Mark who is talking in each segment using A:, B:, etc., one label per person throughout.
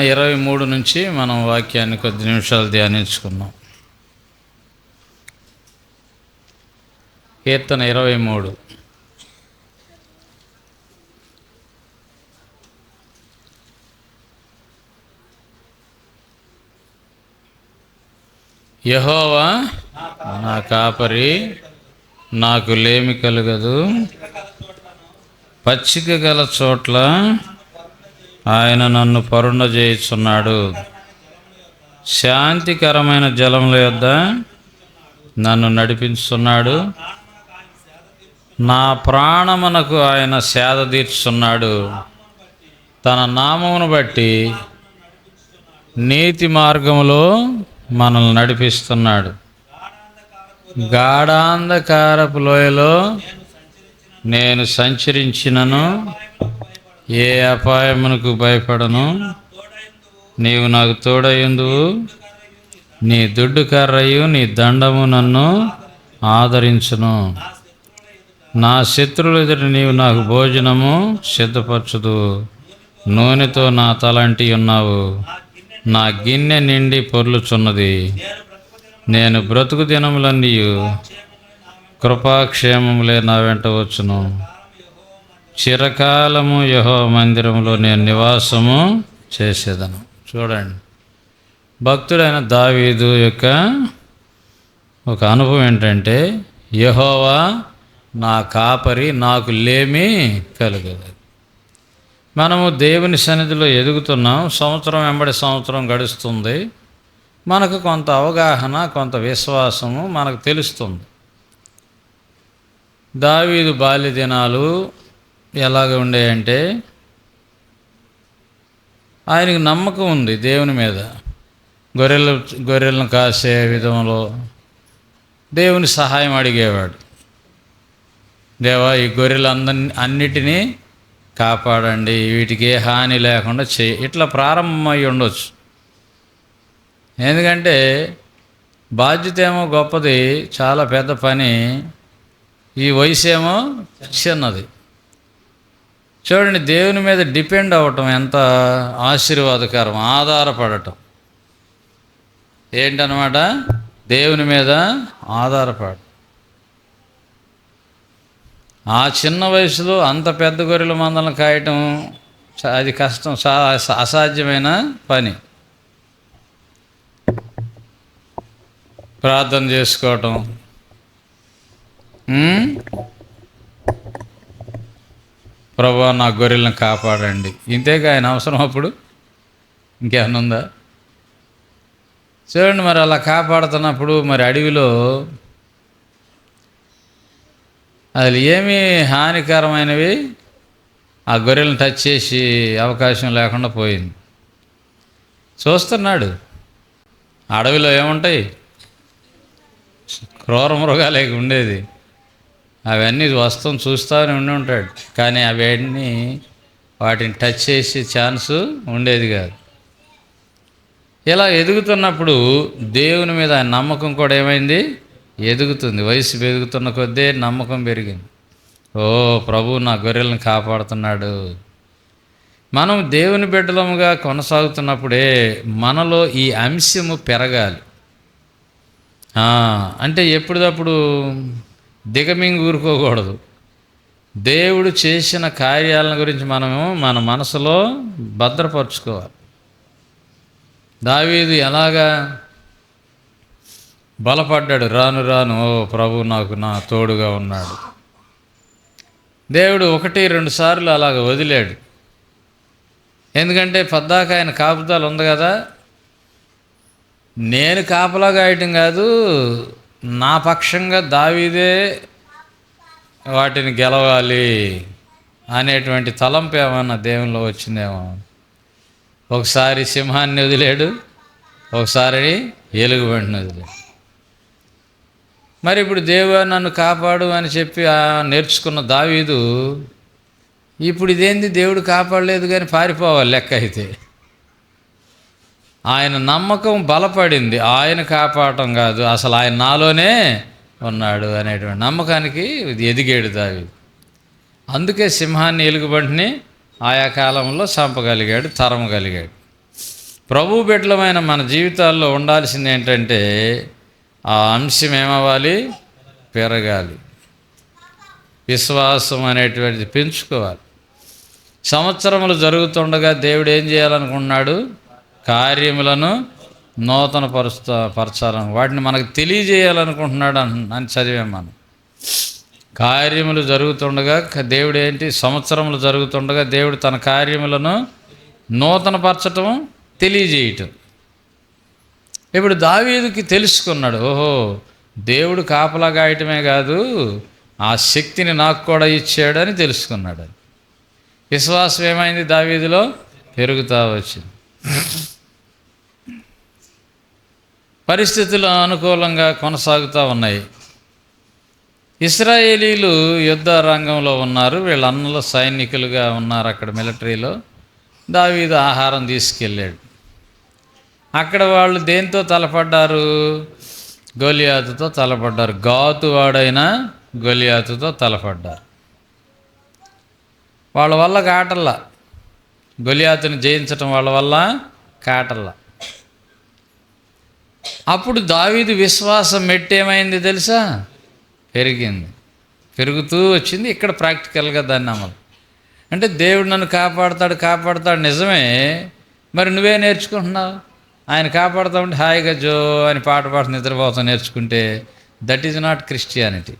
A: ఇరవై మూడు నుంచి మనం వాక్యాన్ని కొద్ది నిమిషాలు ధ్యానించుకున్నాం. కీర్తన ఇరవై మూడు. యహోవా నా కాపరి నాకు లేమి కలగదు. పచ్చిక గల చోట్ల ఆయన నన్ను పరుణ చేయిస్తున్నాడు శాంతికరమైన జలముల యొద్ద నన్ను నడిపిస్తున్నాడు నా ప్రాణమునకు ఆయన సేద తీర్చున్నాడు తన నామమును బట్టి నీతి మార్గములో మనల్ని నడిపిస్తున్నాడు. గాఢాంధకారపు లోయలో నేను సంచరించినను. ఏ అపాయమునకు భయపడను? నీవు నాకు తోడయ్యందువు నీ దుడ్డు కర్రయు నీ దండము నన్ను ఆదరించును. నా శత్రువుల ఎదుట నీవు నాకు భోజనము సిద్ధపరచుదు. నూనెతో నా తలంటి ఉన్నావు. నా గిన్నె నిండి పొర్లుచున్నది. నేను బ్రతుకు దినములన్నీ కృపాక్షేమములే నా వెంట వచ్చును. చిరకాలము యహో మందిరంలో నేను నివాసము చేసేదను. చూడండి. భక్తుడైన దావీదు యొక్క ఒక అనుభవం ఏంటంటే యహోవా నా కాపరి నాకు లేమి కలుగదు మనము దేవుని సన్నిధిలో ఎదుగుతున్నాం సంవత్సరం వెంబడి సంవత్సరం గడుస్తుంది. మనకు కొంత అవగాహన కొంత విశ్వాసము మనకు తెలుస్తుంది. దావీదు బాల్య దినాలు ఎలాగ ఉండేయంటే ఆయనకు నమ్మకం ఉంది దేవుని మీద. గొర్రెలు గొర్రెలను కాసే విధంలో దేవుని సహాయం అడిగేవాడు. దేవా ఈ గొర్రెలు అందరి అన్నిటినీ కాపాడండి వీటికి ఏ హాని లేకుండా చే ఇట్లా ప్రారంభమై ఉండొచ్చు. ఎందుకంటే బాధ్యత ఏమో గొప్పది చాలా పెద్ద పని. ఈ వయసు ఏమో చిన్నది. చూడండి దేవుని మీద డిపెండ్ అవ్వటం ఎంత ఆశీర్వాదకరం ఆధారపడటం. ఏంటన్నమాట? దేవుని మీద ఆధారపడటం. ఆ చిన్న వయసులో అంత పెద్ద గొర్రెల మందలను కాయటం అది కష్టం సా అసాధ్యమైన పని. ప్రార్థన చేసుకోవటం. ప్రభా నా గొర్రెలను కాపాడండి. ఇంతేగా ఆయన అవసరం అప్పుడు? ఇంకేమన్నా ఉందా? చూడండి మరి అలా కాపాడుతున్నప్పుడు మరి అడవిలో అది ఏమీ హానికరమైనవి ఆ గొర్రెలను టచ్ చేసి అవకాశం లేకుండా పోయింది. చూస్తున్నాడు. అడవిలో ఏముంటాయి? క్రూర మృగాలే ఉండేది. అవన్నీ వస్తాం చూస్తానే ఉండి ఉంటాడు. కానీ అవన్నీ వాటిని టచ్ చేసే ఛాన్స్ ఉండేది కాదు. ఇలా ఎదుగుతున్నప్పుడు దేవుని మీద నమ్మకం కూడా ఏమైంది? ఎదుగుతుంది. వయసు పెరుగుతున్న కొద్దీ నమ్మకం పెరిగింది. ఓ ప్రభు నా గొర్రెలను కాపాడుతున్నాడు. మనం దేవుని బిడ్డలముగా కొనసాగుతున్నప్పుడే మనలో ఈ అంశము పెరగాలి. అంటే ఎప్పుడప్పుడు దిగమింగి ఊరుకోకూడదు దేవుడు చేసిన కార్యాలను గురించి మనము మన మనసులో భద్రపరుచుకోవాలి. దావీదు ఎలాగా? బలపడ్డాడు. రాను రాను ఓ ప్రభు నాకు నా తోడుగా ఉన్నాడు. దేవుడు ఒకటి రెండు సార్లు అలాగ వదిలాడు. ఎందుకంటే పద్దాక ఆయన కాపుతాలు ఉంది కదా. నేను కాపలా కాయటం కాదు నా పక్షంగా దావీదే వాటిని గెలవాలి అనేటువంటి తలంపు ఏమన్నా దేవునిలో వచ్చిందేమో? ఒకసారి సింహాన్ని వదిలాడు ఒకసారి ఎలుగుబంటిని వదిలాడు. మరి ఇప్పుడు దేవా నన్ను కాపాడు అని చెప్పి నేర్చుకున్న దావీదు ఇప్పుడు ఇదేంది? దేవుడు కాపాడలేదు కానీ పారిపోవాలి లెక్క అయితే. ఆయన నమ్మకం బలపడింది. ఆయన కాపాడటం కాదు. అసలు ఆయన నాలోనే ఉన్నాడు అనేటువంటి నమ్మకానికి ఎదిగాడు దావి అందుకే సింహాన్ని ఎలుగుబంటిని ఆయా కాలంలో చంపగలిగాడు తరమగలిగాడు. ప్రభు బిడ్డలమైన మన జీవితాల్లో ఉండాల్సింది ఏంటంటే ఆ అంశం ఏమవ్వాలి? పెరగాలి. విశ్వాసం అనేటువంటిది పెంచుకోవాలి. సంవత్సరములు జరుగుతుండగా దేవుడు ఏం చేయాలనుకున్నాడు కార్యములను నూతన పరుస్తా పరచాలని. వాటిని మనకు తెలియజేయాలనుకుంటున్నాడు అని చదివాం మనం. కార్యములు జరుగుతుండగా దేవుడు ఏంటి? సంవత్సరములు జరుగుతుండగా దేవుడు తన కార్యములను నూతనపరచటం తెలియజేయటం. ఇప్పుడు దావీదుకి తెలుసుకున్నాడు ఓహో దేవుడు కాపలా గాయటమే కాదు ఆ శక్తిని నాకు కూడా ఇచ్చాడు అని తెలుసుకున్నాడు. విశ్వాసం ఏమైంది దావీదులో? పెరుగుతా వచ్చింది. పరిస్థితులు అనుకూలంగా కొనసాగుతూ ఉన్నాయి. ఇస్రాయేలీలు యుద్ధ రంగంలో ఉన్నారు. వీళ్ళ అన్నలు సైనికులుగా ఉన్నారు అక్కడ మిలిటరీలో. దావీదు ఆహారం తీసుకెళ్ళాడు. అక్కడ వాళ్ళు దేంతో తలపడ్డారు? గొలియాతుతో తలపడ్డారు. గాతు వాడైన గొలియాతుతో తలపడ్డారు. వాళ్ళ వల్ల కాటల్లా. గొలియాతుని జయించటం వాళ్ళ వల్ల కాటల్లా. అప్పుడు దావీదు విశ్వాసం మెట్టేమైంది తెలుసా? పెరిగింది. పెరుగుతూ వచ్చింది. ఇక్కడ ప్రాక్టికల్గా దాన్ని అమలు. అంటే దేవుడు నన్ను కాపాడుతాడు కాపాడుతాడు నిజమే. మరి నువ్వే నేర్చుకుంటున్నావు? ఆయన కాపాడుతా ఉంటే హాయిగా జో అని పాట పాట నిద్రపోతా నేర్చుకుంటే దట్ ఈజ్ నాట్ క్రిస్టియానిటీ.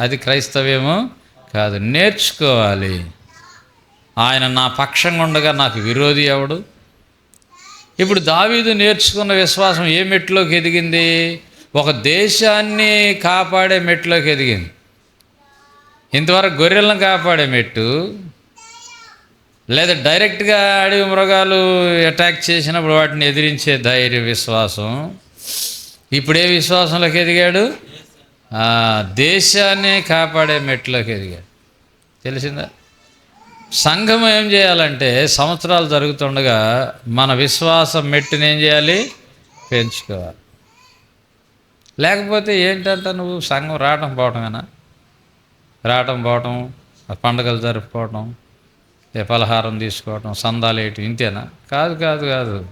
A: అది క్రైస్తవ్యము కాదు. నేర్చుకోవాలి. ఆయన నా పక్షంగా ఉండగా నాకు విరోధి ఎవడు? ఇప్పుడు దావీదు నేర్చుకున్న విశ్వాసం ఏ మెట్లోకి ఎదిగింది? ఒక దేశాన్ని కాపాడే మెట్లోకి ఎదిగింది. ఇంతవరకు గొర్రెలను కాపాడే మెట్టు లేదా డైరెక్ట్గా అడవి మృగాలు అటాక్ చేసినప్పుడు వాటిని ఎదిరించే ధైర్య విశ్వాసం. ఇప్పుడే విశ్వాసంలోకి ఎదిగాడు? దేశాన్ని కాపాడే మెట్లోకి ఎదిగాడు. తెలిసిందా? సంఘం ఏం చేయాలంటే సంవత్సరాలు జరుగుతుండగా మన విశ్వాసం మెట్టుని ఏం చేయాలి? పెంచుకోవాలి. లేకపోతే ఏంటంటే నువ్వు సంఘం రావటం పోవటమేనా రావటం పోవటం పండుగలు పండగలు జరుపుకోవటం ఏ పలహారం తీసుకోవటం సందాలు వేయటం ఇంతేనా? కాదు కాదు కాదు.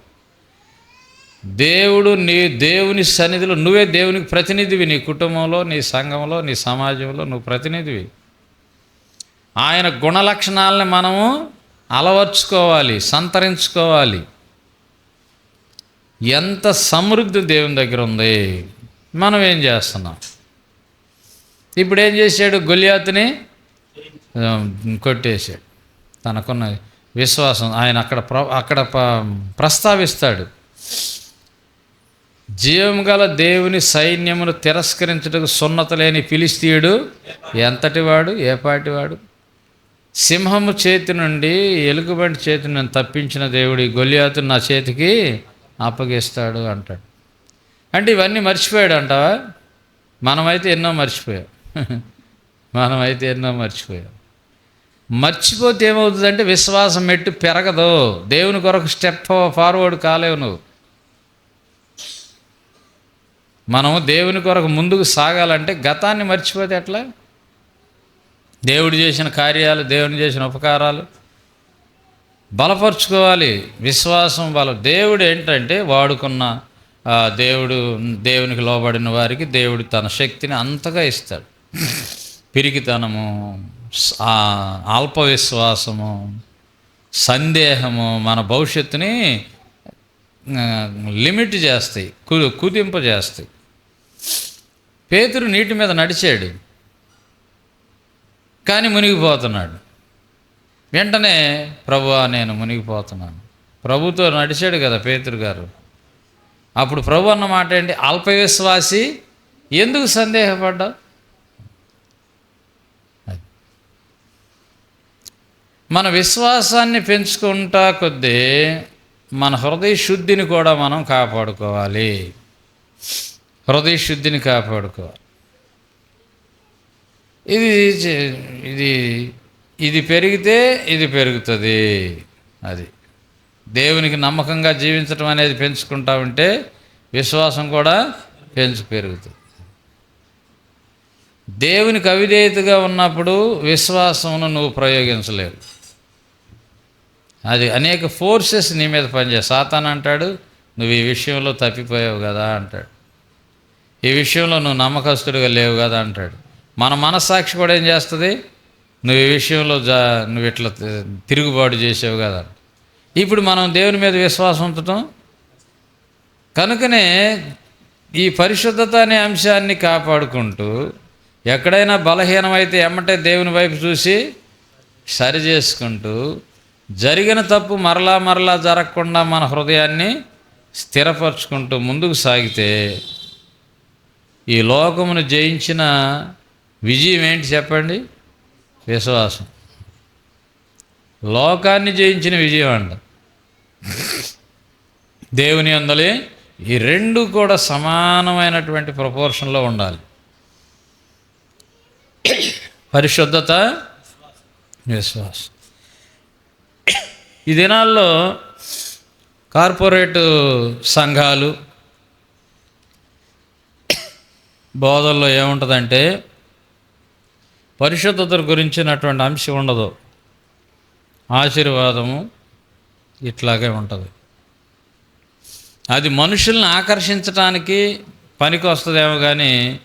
A: దేవుడు నీ దేవుని సన్నిధిలో నువ్వే దేవునికి ప్రతినిధివి. నీ కుటుంబంలో నీ సంఘంలో నీ సమాజంలో నువ్వు ప్రతినిధివి. ఆయన గుణలక్షణాలని మనము అలవర్చుకోవాలి సంతరించుకోవాలి. ఎంత సమృద్ధి దేవుని దగ్గర ఉంది. మనం ఏం చేస్తున్నాం? ఇప్పుడు ఏం చేశాడు గొలియాతుని కొట్టేశాడు. తనకున్న విశ్వాసం ఆయన అక్కడ ప్ర అక్కడ ప్రస్తావిస్తాడు. జీవం గల దేవుని సైన్యమును తిరస్కరించుటకు సున్నత లేని పిలిస్తీయుడు ఎంతటివాడు? ఏపాటివాడు సింహము చేతి నుండి ఎలుగుబంటి చేతి నుండి తప్పించిన దేవుడి గొలియాతు నా చేతికి అప్పగిస్తాడు అంటాడు. అంటే ఇవన్నీ మర్చిపోయాడు అంటావా మనమైతే ఎన్నో మర్చిపోయాం. మనమైతే ఎన్నో మర్చిపోయాం. మర్చిపోతే ఏమవుతుందంటే విశ్వాసం మెట్టు పెరగదు. దేవుని కొరకు స్టెప్ ఫార్వర్డ్ కాలేవు నువ్వు. మనం దేవుని కొరకు ముందుకు సాగాలంటే గతాన్ని మర్చిపోతే ఎట్లా? దేవుడు చేసిన కార్యాలు దేవుని చేసిన ఉపకారాలు. బలపరుచుకోవాలి. విశ్వాసం బలం దేవుడు ఏంటంటే వాడుకున్న దేవుడు దేవునికి లోబడిన వారికి దేవుడు తన శక్తిని అంతగా ఇస్తాడు. పిరికితనము అల్ప విశ్వాసము సందేహము మన భవిష్యత్తుని లిమిట్ చేస్తాయి కు కుదింప చేస్తాయి పేతురు నీటి మీద నడిచాడు. కానీ మునిగిపోతున్నాడు. వెంటనే ప్రభు నేను మునిగిపోతున్నాను. ప్రభుతో నడిచాడు కదా పేతురు గారు. అప్పుడు ప్రభు అన్న మాట ఏంటి? అల్పవిశ్వాసి ఎందుకు సందేహపడ్డావు? మన విశ్వాసాన్ని పెంచుకుంటా కొద్దీ మన హృదయ శుద్ధిని కూడా మనం కాపాడుకోవాలి. హృదయ శుద్ధిని కాపాడుకోవాలి. ఇది ఇది ఇది పెరిగితే ఇది పెరుగుతుంది. అది. దేవునికి నమ్మకంగా జీవించడం అనేది పెంచుకుంటా ఉంటే విశ్వాసం కూడా పెంచు పెరుగుతుంది. దేవునికి అవిధేయతగా ఉన్నప్పుడు విశ్వాసమును నువ్వు ప్రయోగించలేవు. అది అనేక ఫోర్సెస్ నీ మీద పనిచేస్తాయి. సాతాన్ అంటాడు నువ్వు ఈ విషయంలో తప్పిపోయావు కదా అంటాడు. ఈ విషయంలో నువ్వు నమ్మకస్తుడిగా లేవు కదా అంటాడు. మన మనస్సాక్షి కూడా ఏం చేస్తుంది? నువ్వు ఈ విషయంలో జా నువ్వు ఇట్లా తి- తిరుగుబాటు చేసావు కదా. ఇప్పుడు మనం దేవుని మీద విశ్వాసం ఉంచటం? కనుకనే ఈ పరిశుద్ధత అనే అంశాన్ని కాపాడుకుంటూ ఎక్కడైనా బలహీనమైతే ఎమ్మటే దేవుని వైపు చూసి సరి చేసుకుంటూ జరిగిన తప్పు మరలా మరలా జరగకుండా మన హృదయాన్ని స్థిరపరచుకుంటూ ముందుకు సాగితే ఈ లోకమును జయించిన విజయం ఏంటి చెప్పండి? విశ్వాసం. లోకాన్ని జయించిన విజయం అంట. దేవుని అందలే ఈ రెండు కూడా సమానమైనటువంటి ప్రపోర్షన్లో ఉండాలి. పరిశుద్ధత విశ్వాసం. ఈ దినాల్లో కార్పొరేట్ సంఘాలు బోధల్లో ఏముంటుందంటే పరిశుద్ధత గురించినటువంటి అంశం ఉండదు. ఆశీర్వాదము ఇట్లాగే ఉంటుంది. అది మనుషుల్ని ఆకర్షించడానికి పనికి వస్తుందేమో కానీ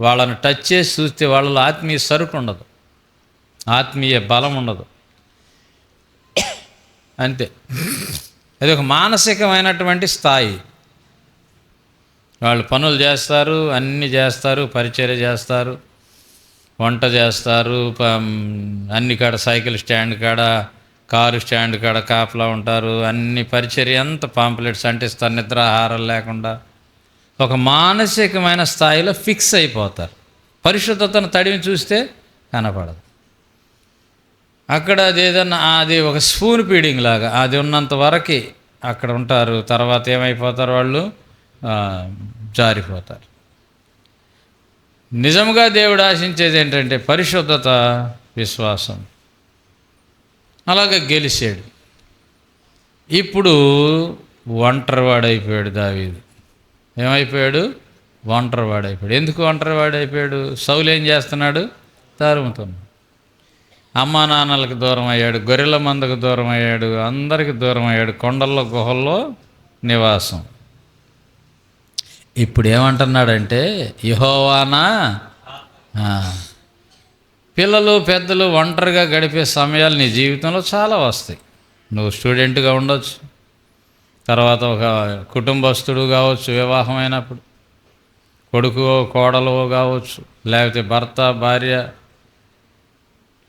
A: వాళ్ళని టచ్ చేసి చూస్తే వాళ్ళలో ఆత్మీయ సరుకు ఉండదు. ఆత్మీయ బలం ఉండదు. అంతే. అది ఒక మానసికమైనటువంటి స్థాయి. వాళ్ళు పనులు చేస్తారు అన్నీ చేస్తారు పరిచర్య చేస్తారు. వంట చేస్తారు అన్ని కాడ సైకిల్ స్టాండ్ కాడ కారు స్టాండ్ కాడ కాపలా ఉంటారు. అన్ని పరిచర్య అంత పాంప్లెట్స్ అంటిస్తారు నిద్రాహారం లేకుండా. ఒక మానసికమైన స్థాయిలో ఫిక్స్ అయిపోతారు. పరిశుద్ధతను తడివి చూస్తే కనపడదు. అక్కడ అది ఏదన్నా అది ఒక స్పూన్ ఫీడింగ్ లాగా అది ఉన్నంత వరకు అక్కడ ఉంటారు. తర్వాత ఏమైపోతారు వాళ్ళు? జారిపోతారు. నిజంగా దేవుడు ఆశించేది ఏంటంటే పరిశుద్ధత విశ్వాసం. అలాగే గెలిచాడు. ఇప్పుడు ఒంటరివాడైపోయాడు దావీదు. ఏమైపోయాడు? ఒంటరివాడైపోయాడు. ఎందుకు ఒంటరివాడైపోయాడు? సౌలు ఏం చేస్తున్నాడు? తారుముతున్నాడు అమ్మా నాన్నలకు దూరం అయ్యాడు గొర్రెల మందకు దూరం అయ్యాడు అందరికి దూరం అయ్యాడు కొండల్లో గుహల్లో నివాసం. ఇప్పుడు ఏమంటున్నాడంటే యహోవానా పిల్లలు పెద్దలు ఒంటరిగా గడిపే సమయాలు నీ జీవితంలో చాలా వస్తాయి. నువ్వు స్టూడెంట్గా ఉండొచ్చు. తర్వాత ఒక కుటుంబస్తుడు కావచ్చు వివాహమైనప్పుడు. కొడుకు కోడలు కావచ్చు లేకపోతే భర్త భార్య.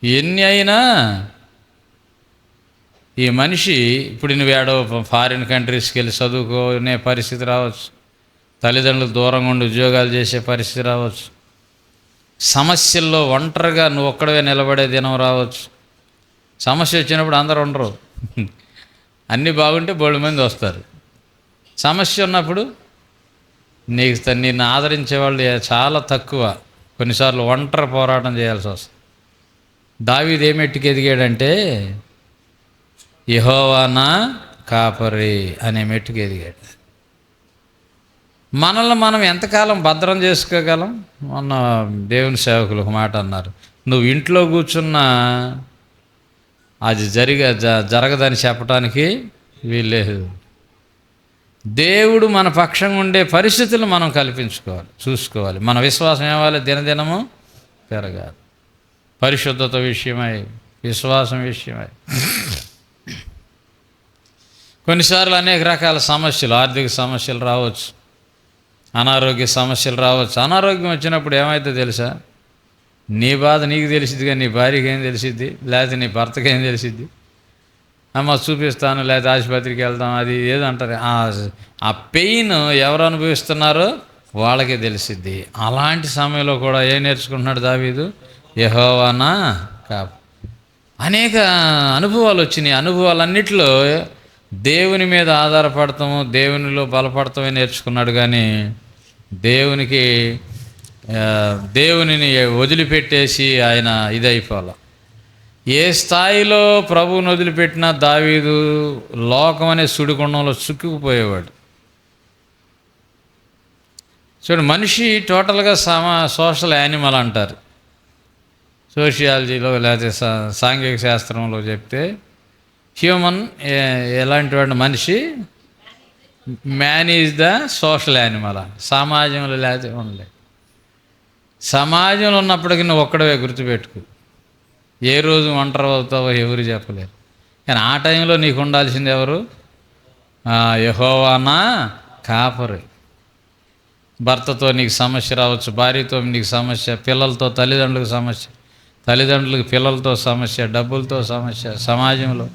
A: ఎన్ని అయినా ఈ మనిషి ఇప్పుడు నువ్వు ఏడో ఫారిన్ కంట్రీస్కి వెళ్ళి చదువుకునే పరిస్థితి రావచ్చు. తల్లిదండ్రులు దూరంగా ఉండి ఉద్యోగాలు చేసే పరిస్థితి రావచ్చు. సమస్యల్లో ఒంటరిగా నువ్వు ఒక్కడవే నిలబడే దినం రావచ్చు. సమస్య వచ్చినప్పుడు అందరూ ఉండరు. అన్నీ బాగుంటే బోళ్ళు మంది వస్తారు. సమస్య ఉన్నప్పుడు నీకు త- నిన్ను ఆదరించే వాళ్ళు చాలా తక్కువ. కొన్నిసార్లు ఒంటరి పోరాటం చేయాల్సి వస్తుంది. దావీది ఏమెట్టుకు ఎదిగాడంటే యహోవానా కాపరి అనే మెట్టుకు ఎదిగాడు. మనల్ని మనం ఎంతకాలం భద్రం చేసుకోగలం? మొన్న దేవుని సేవకులు ఒక మాట అన్నారు. నువ్వు ఇంట్లో కూర్చున్నా అది జరిగ జ- జరగదని చెప్పడానికి వీల్లేదు. దేవుడు మన పక్షంగా ఉండే పరిస్థితులు మనం కల్పించుకోవాలి చూసుకోవాలి. మన విశ్వాసం ఏవాలి దినదినము పెరగాలి. పరిశుద్ధత విషయమై విశ్వాసం విషయమై. కొన్నిసార్లు అనేక రకాల సమస్యలు ఆర్థిక సమస్యలు రావచ్చు. అనారోగ్య సమస్యలు రావచ్చు. అనారోగ్యం వచ్చినప్పుడు ఏమైతే తెలుసా? నీ బాధ నీకు తెలిసిద్దిగా కానీ నీ భార్యకి ఏం తెలిసిద్ది? లేకపోతే నీ భర్తకి ఏం తెలిసిద్ది? అమ్మ చూపిస్తాను లేకపోతే ఆసుపత్రికి వెళ్దాం అది ఏదంటారు ఆ ఆ పెయిన్ ఎవరు అనుభవిస్తున్నారో వాళ్ళకే తెలిసిద్ది. అలాంటి సమయంలో కూడా ఏం నేర్చుకుంటున్నాడు దావీదు? యహోవానా కా అనేక అనుభవాలు వచ్చినాయి. అనుభవాలన్నిటిలో దేవుని మీద ఆధారపడతాము దేవునిలో బలపడతామని నేర్చుకున్నాడు కానీ దేవునికి దేవునిని వదిలిపెట్టేసి ఆయన ఇదైపోవాలి. ఏ స్థాయిలో ప్రభువుని వదిలిపెట్టినా దావీదు లోకం అనే సుడిగుండంలో చిక్కుకుపోయేవాడు. చూడు మనిషి టోటల్గా సమా సోషల్ యానిమల్ అంటారు. సోషియాలజీలో లేకపోతే సా- సాంఘిక శాస్త్రంలో చెప్తే హ్యూమన్ ఎలాంటి వాడు మనిషి? Man is the social animal సమాజంలో లేకపోతే ఉండలే. సమాజంలో ఉన్నప్పటికీ నువ్వు ఒక్కడవే గుర్తుపెట్టుకు. ఏ రోజు ఒంటరి అవుతావో ఎవరు చెప్పలేరు. కానీ ఆ టైంలో నీకు ఉండాల్సింది ఎవరు? యహోవానా కాపరు భర్తతో నీకు సమస్య రావచ్చు భార్యతో నీకు సమస్య పిల్లలతో తల్లిదండ్రులకు సమస్య తల్లిదండ్రులకు పిల్లలతో సమస్య డబ్బులతో సమస్య సమాజంలో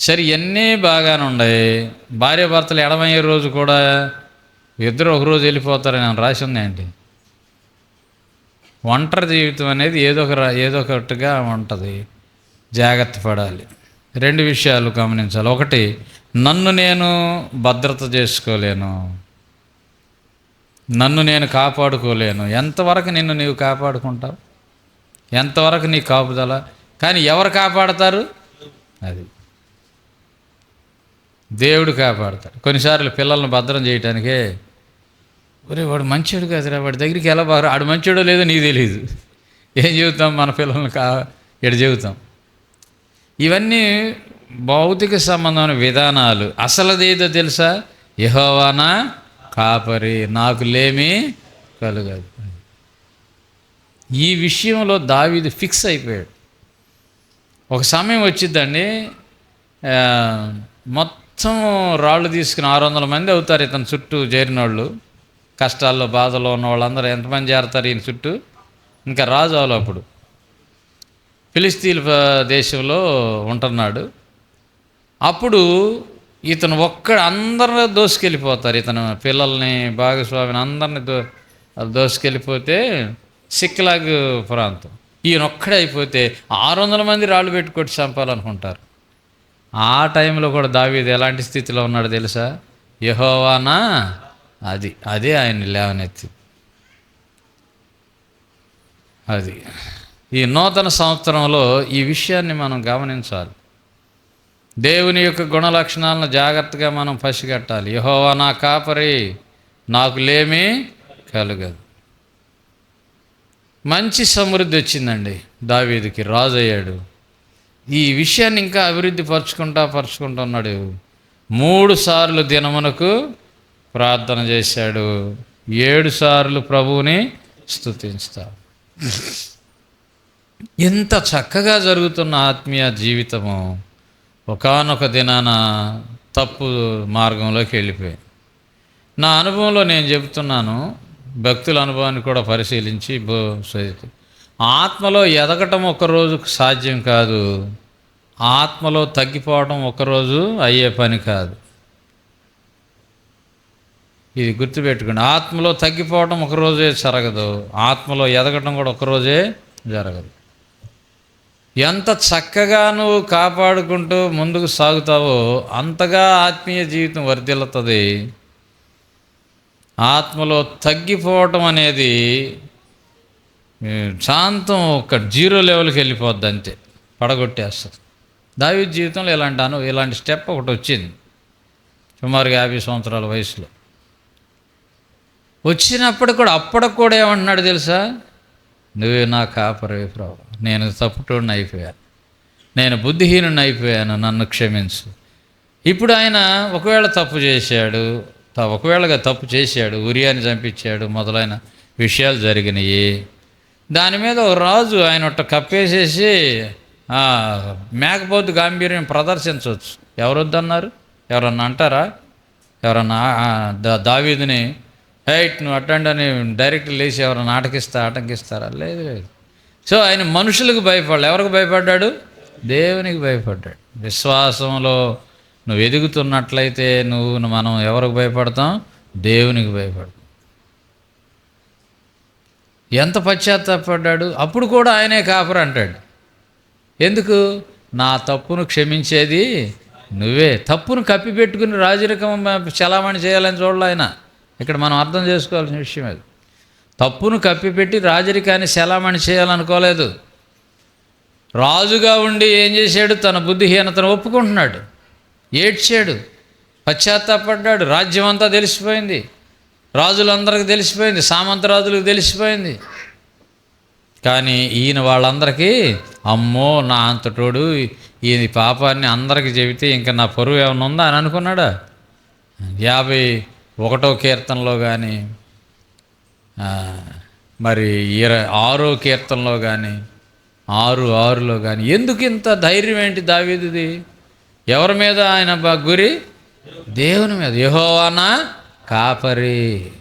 A: సరే ఇవన్నీ బాగానే ఉన్నాయి. భార్య భర్తలు ఎడమయ్యే రోజు కూడా ఇద్దరు ఒకరోజు వెళ్ళిపోతారని నేను రాసి ఉంది ఏంటి? ఒంటరి జీవితం అనేది ఏదో ఒక రా- ఏదో ఒకటిగా ఉంటుంది. జాగ్రత్త పడాలి. రెండు విషయాలు గమనించాలి. ఒకటి నన్ను నేను భద్రత చేసుకోలేను. నన్ను నేను కాపాడుకోలేను. ఎంతవరకు నిన్ను నీవు కాపాడుకుంటావు? ఎంతవరకు నీ కాపుదల? కానీ ఎవరు కాపాడతారు? అది. దేవుడు కాపాడతాడు. కొన్నిసార్లు పిల్లల్ని భద్రం చేయటానికే ఒరే వాడు మంచోడు కదరా వాడి దగ్గరికి ఎలా బాగా ఆడు మంచోడో లేదో నీకు తెలియదు ఏం చెబుతాం మన పిల్లల్ని కా ఎడు చెబుతాం? ఇవన్నీ భౌతిక సంబంధమైన విధానాలు. అసలదేదో తెలుసా? యహోవానా కాపరి నాకు లేమి కలుగదు. ఈ విషయంలో దావీది ఫిక్స్ అయిపోయాడు. ఒక సమయం వచ్చిద్దండి మొత్తం మొత్తం రాళ్ళు తీసుకుని ఆరు వందల మంది అవుతారు ఇతని చుట్టూ చేరినోళ్ళు. కష్టాల్లో బాధలో ఉన్న వాళ్ళందరూ ఎంతమంది చేరతారు ఈయన చుట్టూ? ఇంకా రాజు అప్పుడు. ఫిలిస్తీన్ దేశంలో ఉంటున్నాడు. అప్పుడు ఇతను ఒక్కడ అందరిని దోసుకెళ్ళిపోతారు. ఇతను పిల్లల్ని భాగస్వామిని అందరిని దో దోసుకెళ్ళిపోతే సిక్లాగ్ ప్రాంతం. ఈయన ఒక్కడే అయిపోతే ఆరు వందల మంది రాళ్ళు పెట్టి చంపాలనుకుంటారు. ఆ టైంలో కూడా దావీది ఎలాంటి స్థితిలో ఉన్నాడు తెలుసా? యహోవానా? అది అదే ఆయన లేవనెత్తి. అది. ఈ నూతన సంవత్సరంలో ఈ విషయాన్ని మనం గమనించాలి. దేవుని యొక్క గుణ లక్షణాలను జాగ్రత్తగా మనం పసిగట్టాలి. యహోవా నా కాపరి నాకు లేమీ కలగదు. మంచి సమృద్ధి వచ్చిందండి. దావీదుకి రాజు అయ్యాడు. ఈ విషయాన్ని ఇంకా అభివృద్ధి పరుచుకుంటా పరుచుకుంటా ఉన్నాడు. మూడు సార్లు దినమునకు ప్రార్థన చేశాడు. ఏడు సార్లు ప్రభువుని స్థుతించుతా ఎంత చక్కగా జరుగుతున్న ఆత్మీయ జీవితము. ఒకానొక దినాన తప్పు మార్గంలోకి వెళ్ళిపోయింది నా అనుభవంలో నేను చెబుతున్నాను. భక్తుల అనుభవాన్ని కూడా పరిశీలించి బో ఆత్మలో ఎదగటం ఒకరోజు సాధ్యం కాదు. ఆత్మలో తగ్గిపోవడం ఒకరోజు అయ్యే పని కాదు. ఇది గుర్తుపెట్టుకోండి. ఆత్మలో తగ్గిపోవడం ఒకరోజే జరగదు. ఆత్మలో ఎదగటం కూడా ఒకరోజే జరగదు. ఎంత చక్కగా నువ్వు కాపాడుకుంటూ ముందుకు సాగుతావో అంతగా ఆత్మీయ జీవితం వర్ధిల్లుతుంది. ఆత్మలో తగ్గిపోవటం అనేది శాంతం ఒక జీరో లెవెల్కి వెళ్ళిపోద్ది అంతే పడగొట్టేస్తుంది. దావి జీవితంలో ఇలాంటి అను ఇలాంటి స్టెప్ ఒకటి వచ్చింది సుమారుగా యాభై సంవత్సరాల వయసులో. వచ్చినప్పుడు కూడా అప్పటికి కూడా ఏమంటున్నాడు తెలుసా? నువ్వే నా కాపరే ప్రభు నేను తప్పుటోడిని అయిపోయాను నేను బుద్ధిహీనుని అయిపోయాను నన్ను క్షమించు. ఇప్పుడు ఆయన ఒకవేళ తప్పు చేశాడు ఒకవేళగా తప్పు చేశాడు ఉరియాని చంపించాడు మొదలైన విషయాలు జరిగినాయి. దాని మీద ఒక రాజు ఆయన కప్పేసేసి మేకపోతు గాంభీర్యం ప్రదర్శించవచ్చు. ఎవరొద్దన్నారు? ఎవరన్నా అంటారా? ఎవరన్నా దావీదిని దా- హైట్ నువ్వు అట్టండి అని డైరెక్ట్ లేచి ఎవరైనా ఆటకిస్తా ఆటంకిస్తారా? లేదు లేదు. సో ఆయన మనుషులకు భయపడలే. ఎవరికి భయపడ్డాడు? దేవునికి భయపడ్డాడు. విశ్వాసంలో నువ్వు ఎదుగుతున్నట్లయితే నువ్వు మనం ఎవరికి భయపడతాం? దేవునికి భయపడతాం. ఎంత పశ్చాత్తాపడ్డాడు? అప్పుడు కూడా ఆయనే కాపరు అంటాడు. ఎందుకు? నా తప్పును క్షమించేది నువ్వే. తప్పును కప్పిపెట్టుకుని రాజరికం చలామణి చేయాలని చూడాలి ఆయన. ఇక్కడ మనం అర్థం చేసుకోవాల్సిన విషయం అది. తప్పును కప్పిపెట్టి రాజరికాన్ని చలామణి చేయాలనుకోలేదు. రాజుగా ఉండి ఏం చేశాడు? తన బుద్ధిహీనతను ఒప్పుకుంటున్నాడు. ఏడ్చాడు. పశ్చాత్తాపడ్డాడు. రాజ్యం అంతా తెలిసిపోయింది. రాజులందరికీ తెలిసిపోయింది సామంతరాజులకు తెలిసిపోయింది. కానీ ఈయన వాళ్ళందరికీ అమ్మో నా అంతటోడు ఈ పాపాన్ని అందరికి చెబితే ఇంకా నా పరువు ఏమైనా ఉందా అని అనుకున్నాడా? యాభై ఒకటో కీర్తనలో కానీ మరి ఇర ఆరో కీర్తనలో కానీ ఆరు ఆరులో కానీ ఎందుకు ఇంత ధైర్యం ఏంటి దావీదిది? ఎవరి మీద ఆయన గురి? దేవుని మీద. యహోవానా? కాపరి.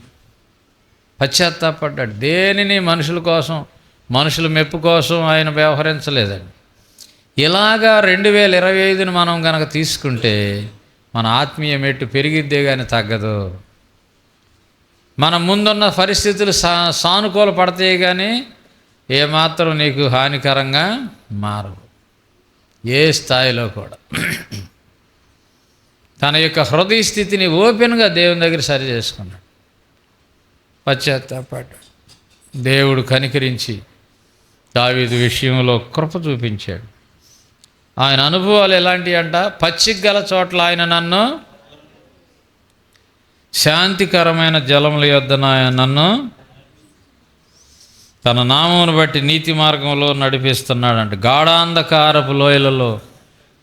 A: పశ్చాత్తాపడ్డాడు. దేనిని మనుషుల కోసం మనుషుల మెప్పు కోసం ఆయన వ్యవహరించలేదండి. ఇలాగా రెండు వేల ఇరవై ఐదుని మనం కనుక తీసుకుంటే మన ఆత్మీయ మెట్టు పెరిగిద్దే కానీ తగ్గదు. మన ముందున్న పరిస్థితులు సా సానుకూల పడతాయి కానీ ఏమాత్రం నీకు హానికరంగా మారవు. ఏ స్థాయిలో కూడా. తన యొక్క హృదయ స్థితిని ఓపెన్గా దేవుని దగ్గర సరి చేసుకున్నాడు. పశ్చాత్తాపాటు దేవుడు కనికరించి దావీదు విషయంలో కృప చూపించాడు. ఆయన అనుభవాలు ఎలాంటివి అంట? పచ్చిక గల చోట్ల ఆయన నన్ను శాంతికరమైన జలముల యొద్దన ఆయన నన్ను తన నామమును బట్టి నీతి మార్గంలో నడిపిస్తున్నాడంట. గాఢాంధకారపు లోయలలో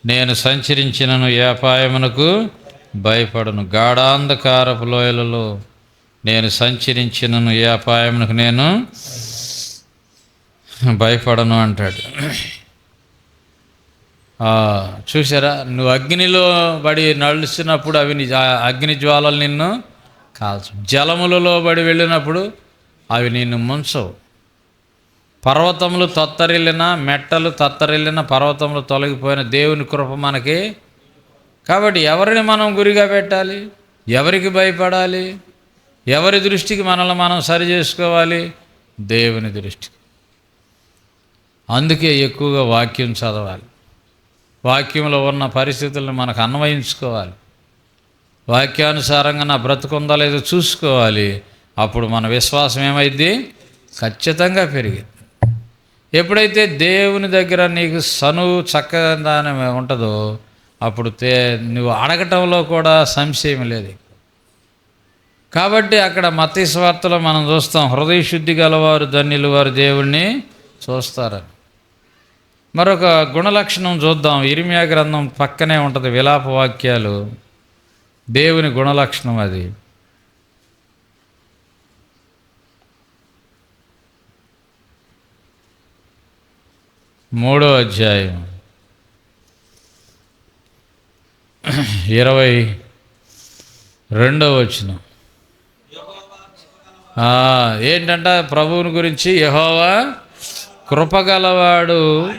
A: నేను సంచరించినను ఏ అపాయమునకు భయపడను. గాఢాంధకారపు లోయలలో నేను సంచరించినను ఏ అపాయమునకు నేను భయపడను అంటాడు. చూసారా నువ్వు అగ్నిలో పడి నడుస్తున్నప్పుడు అవి అగ్ని జ్వాలలు నిన్ను కాల్చు. జలములలో పడి వెళ్ళినప్పుడు అవి నిన్ను ముంచవు. పర్వతములు తత్తరిల్లిన మెట్టలు తత్తరిల్లిన పర్వతములు తొలగిపోయిన దేవుని కృప మనకి. కాబట్టి ఎవరిని మనం గురిగా పెట్టాలి? ఎవరికి భయపడాలి? ఎవరి దృష్టికి మనల్ని మనం సరి చేసుకోవాలి? దేవుని దృష్టికి. అందుకే ఎక్కువగా వాక్యం చదవాలి. వాక్యంలో ఉన్న పరిస్థితులను మనకు అన్వయించుకోవాలి. వాక్యానుసారంగా నా బ్రతుకుందా లేదో చూసుకోవాలి. అప్పుడు మన విశ్వాసం ఏమైంది ఖచ్చితంగా పెరిగింది ఎప్పుడైతే దేవుని దగ్గర నీకు సను చక్కదానం ఉంటుందో అప్పుడు తే నువ్వు అడగటంలో కూడా సంశయం లేదు. కాబట్టి అక్కడ మతీ స్వార్థలో మనం చూస్తాం హృదయ శుద్ధి గలవారు ధన్యులు వారు దేవుణ్ణి చూస్తారని. మరొక గుణలక్షణం చూద్దాం. ఇరిమియా గ్రంథం పక్కనే ఉంటుంది విలాప వాక్యాలు దేవుని గుణలక్షణం అది. మూడో అధ్యాయం. ఇరవై రెండో వచ్చిన ఏంటంట ప్రభువుని గురించి? యహోవా కృపగలవాడు.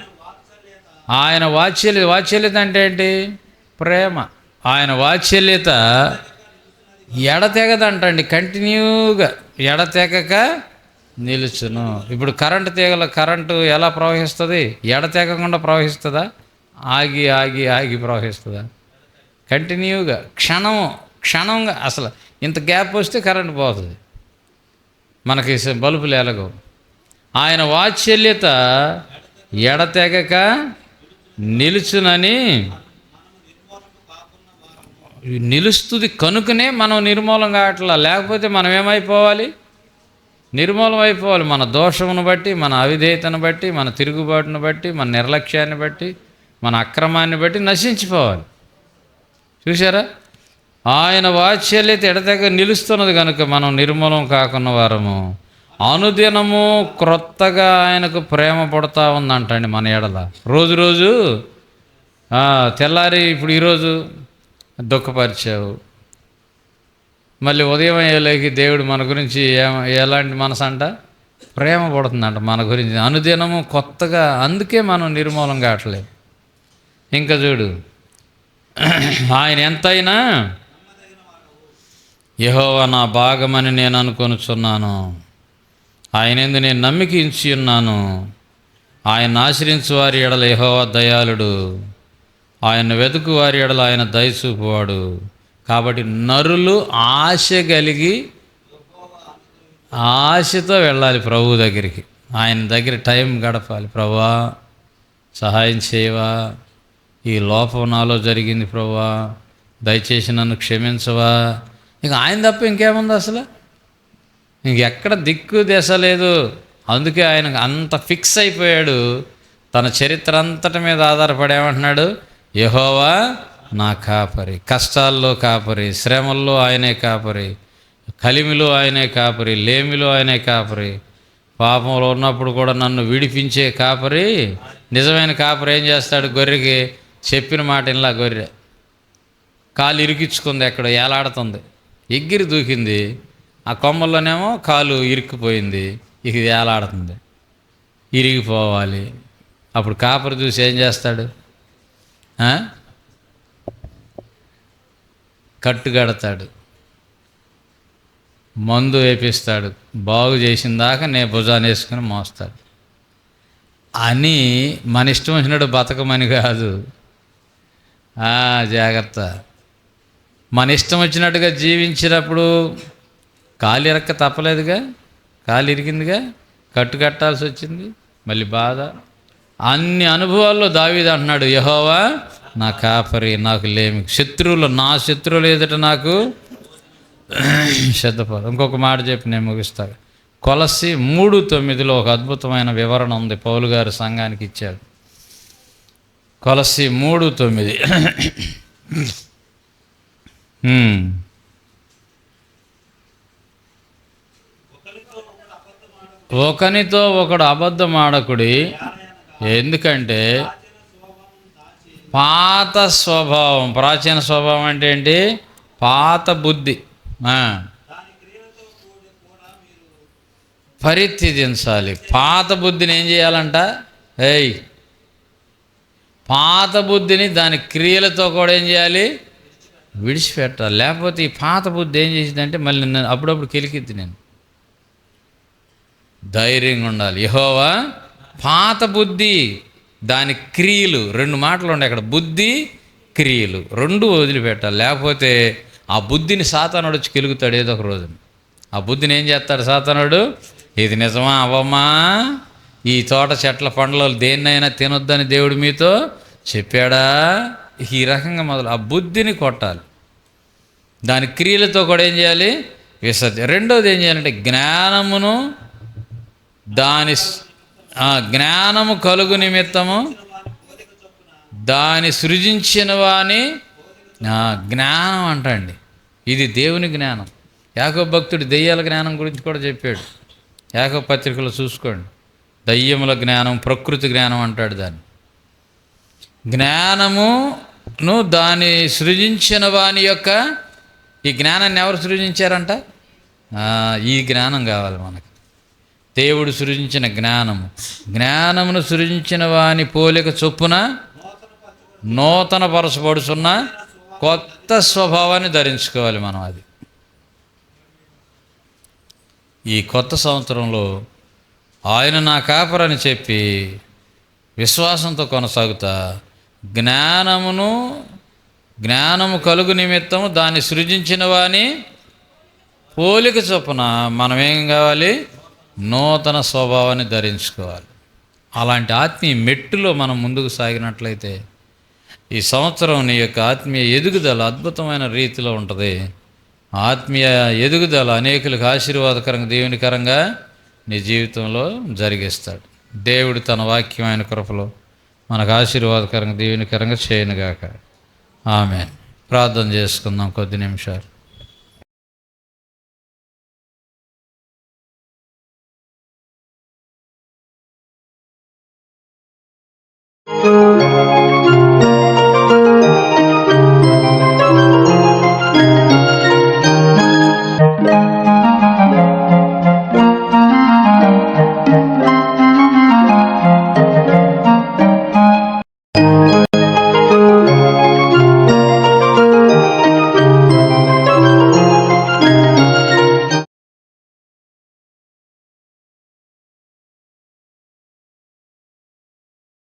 A: ఆయన వాత్సల్య వాత్సల్యత అంటే ఏంటి? ప్రేమ. ఆయన వాత్సల్యత ఎడతెగదంటండి కంటిన్యూగా ఎడతెగక నిలుచును. ఇప్పుడు కరెంటు తీగల కరెంటు ఎలా ప్రవహిస్తుంది? ఎడతెగకుండా ప్రవహిస్తుందా? ఆగి ఆగి ఆగి ప్రవహిస్తుందా? కంటిన్యూగా క్షణం క్షణంగా అసలు ఇంత గ్యాప్ వస్తే కరెంటు పోతుంది. మనకి బల్బులు ఎలగవు. ఆయన వాత్సల్యత ఎడతెగక నిలుచునని నిలుస్తుంది కనుకనే మనం నిర్మూలం కావట్లా లేకపోతే మనం ఏమైపోవాలి? నిర్మూలం అయిపోవాలి మన దోషమును బట్టి మన అవిధేయతను బట్టి మన తిరుగుబాటును బట్టి మన నిర్లక్ష్యాన్ని బట్టి మన అక్రమాన్ని బట్టి నశించిపోవాలి. చూసారా ఆయన వాత్సల్యత ఎడతెగ నిలుస్తున్నది కనుక మనం నిర్మూలం కాకున్న వారము. అనుదినము క్రొత్తగా ఆయనకు ప్రేమ పడుతూ ఉందంటండి మన ఎడల. రోజు రోజు తెల్లారి ఇప్పుడు ఈరోజు దుఃఖపరిచావు. మళ్ళీ ఉదయం అయ్యేలోకి దేవుడు మన గురించి ఏ ఎలాంటి మనసు అంట? ప్రేమ పడుతుందంట మన గురించి. అనుదినము కొత్తగా అందుకే మనం నిర్మూలం కావట్లేదు. ఇంకా చూడు. ఆయన ఎంతైనా యహోవా నా భాగమని నేను అనుకొనుచున్నాను. ఆయన ఎందు నేను నమ్మిక ఇచ్చి ఉన్నాను. ఆయన ఆశ్రయించు వారి ఎడల యహోవా దయాళుడు. ఆయన వెతుకు వారి ఎడల ఆయన దయచూపువాడు కాబట్టి నరులు ఆశ కలిగి ఆశతో వెళ్ళాలి ప్రభు దగ్గరికి. ఆయన దగ్గర టైం గడపాలి. ప్రభా సహాయం చేయవా? ఈ లోపం నాలో జరిగింది ప్రభా. దయచేసి నన్ను క్షమించవా? ఇక ఆయన తప్ప ఇంకేముంది అసలు? ఇంకెక్కడ దిక్కు దశ లేదు. అందుకే ఆయన అంత ఫిక్స్ అయిపోయాడు. తన చరిత్ర అంతటి మీద ఆధారపడేమంటున్నాడు యహోవా నా కాపరి కష్టాల్లో కాపరి శ్రమల్లో ఆయనే కాపరి కలిమిలో ఆయనే కాపరి లేమిలో ఆయనే కాపరి పాపంలో ఉన్నప్పుడు కూడా నన్ను విడిపించే కాపరి నిజమైన కాపరి ఏం చేస్తాడు గొర్రెకి? చెప్పిన మాట ఇలా గొర్రె కాలు ఇరికించుకుంది ఎక్కడ? ఏలాడుతుంది. ఎగిరి దూకింది. ఆ కొమ్మల్లోనేమో కాలు ఇరుక్కుపోయింది. ఇక ఇది ఏలాడుతుంది. ఇరిగిపోవాలి. అప్పుడు కాపరి చూసి ఏం చేస్తాడు? కట్టుగడతాడు కట్టు కడతాడు. మందు వేపిస్తాడు. బాగు చేసిన దాకా నే భుజాన్ని వేసుకుని మోస్తాడు. అని మన ఇష్టం వచ్చినట్టు బతకమని కాదు. జాగ్రత్త. మన ఇష్టం వచ్చినట్టుగా జీవించినప్పుడు కాలు ఇరక్క తప్పలేదుగా? కాలు ఇరిగిందిగా కట్టు కట్టాల్సి వచ్చింది? మళ్ళీ బాధ. అన్ని అనుభవాల్లో దావీది అంటున్నాడు యహోవా నా కాపరి నాకు లేమి. శత్రువులు నా శత్రువులు ఎదుట నాకు శ్రద్ధపడు. ఇంకొక మాట చెప్పి నేను ముగిస్తాను కొలసి మూడు తొమ్మిదిలో ఒక అద్భుతమైన వివరణ ఉంది పౌలు గారు సంఘానికి ఇచ్చాడు కొలసి మూడు తొమ్మిది. ఒకనితో ఒకడు అబద్ధమాడకుడి. ఎందుకంటే పాత స్వభావం ప్రాచీన స్వభావం అంటే ఏంటి? పాత బుద్ధి. పరిత్యజించాలి. పాత బుద్ధిని ఏం చేయాలంట? ఏయ్. పాత బుద్ధిని దాని క్రియలతో కూడా ఏం చేయాలి? విడిచిపెట్టాలి. లేకపోతే ఈ పాత బుద్ధి ఏం చేసిందంటే మళ్ళీ నేను అప్పుడప్పుడు కిలికిద్ది నేను. ధైర్యంగా ఉండాలి. యహోవా పాత బుద్ధి దాని క్రియలు రెండు మాటలు ఉండే అక్కడ. బుద్ధి క్రియలు. రెండు వదిలిపెట్టాలి. లేకపోతే ఆ బుద్ధిని సాతానుడు వచ్చి కెలుగుతాడు ఏదో ఒక రోజు ఆ బుద్ధిని ఏం చేస్తాడు సాతానుడు? ఇది నిజమా? అవమ్మా ఈ తోట చెట్ల పండ్లలో దేన్నైనా తినొద్దని దేవుడు మీతో చెప్పాడా? ఈ రకంగా మొదలు. ఆ బుద్ధిని కొట్టాలి. దాని క్రియలతో కూడా ఏం చేయాలి? విసర్జ. రెండోది ఏం చేయాలంటే జ్ఞానమును దాని ఆ, జ్ఞానము కలుగు నిమిత్తము దాని సృజించిన వాని జ్ఞానం అంటండి. ఇది దేవుని జ్ఞానం. యాకో భక్తుడు దెయ్యాల జ్ఞానం గురించి కూడా చెప్పాడు. యాకో పత్రికలు చూసుకోండి. దయ్యముల జ్ఞానం ప్రకృతి జ్ఞానం అంటాడు దాన్ని. జ్ఞానమును దాని సృజించిన వాని యొక్క ఈ జ్ఞానాన్ని ఎవరు సృజించారంట? ఈ జ్ఞానం కావాలి మనకి. దేవుడు సృజించిన జ్ఞానము. జ్ఞానమును సృజించిన వాని పోలిక చొప్పున నూతన పరచబడుచున్న కొత్త స్వభావాన్ని ధరించుకోవాలి మనం అది. ఈ కొత్త సంవత్సరంలో ఆయన నా కాపరని చెప్పి విశ్వాసంతో కొనసాగుతా జ్ఞానమును జ్ఞానము కలుగు నిమిత్తము దాన్ని సృజించిన వాని పోలిక చొప్పున మనం ఏం కావాలి? నూతన స్వభావాన్ని ధరించుకోవాలి. అలాంటి ఆత్మీయ మెట్టులో మనం ముందుకు సాగినట్లయితే ఈ సంవత్సరం నీ యొక్క ఆత్మీయ ఎదుగుదల అద్భుతమైన రీతిలో ఉంటుంది. ఆత్మీయ ఎదుగుదల అనేకులకు ఆశీర్వాదకరంగా దేవునికరంగా నీ జీవితంలో జరిగిస్తాడు. దేవుడు తన వాక్యమైన కృపలో మనకు ఆశీర్వాదకరంగా దేవునికరంగా చేయనుగాక. ఆమె ప్రార్థన చేసుకుందాం కొద్ది నిమిషాలు.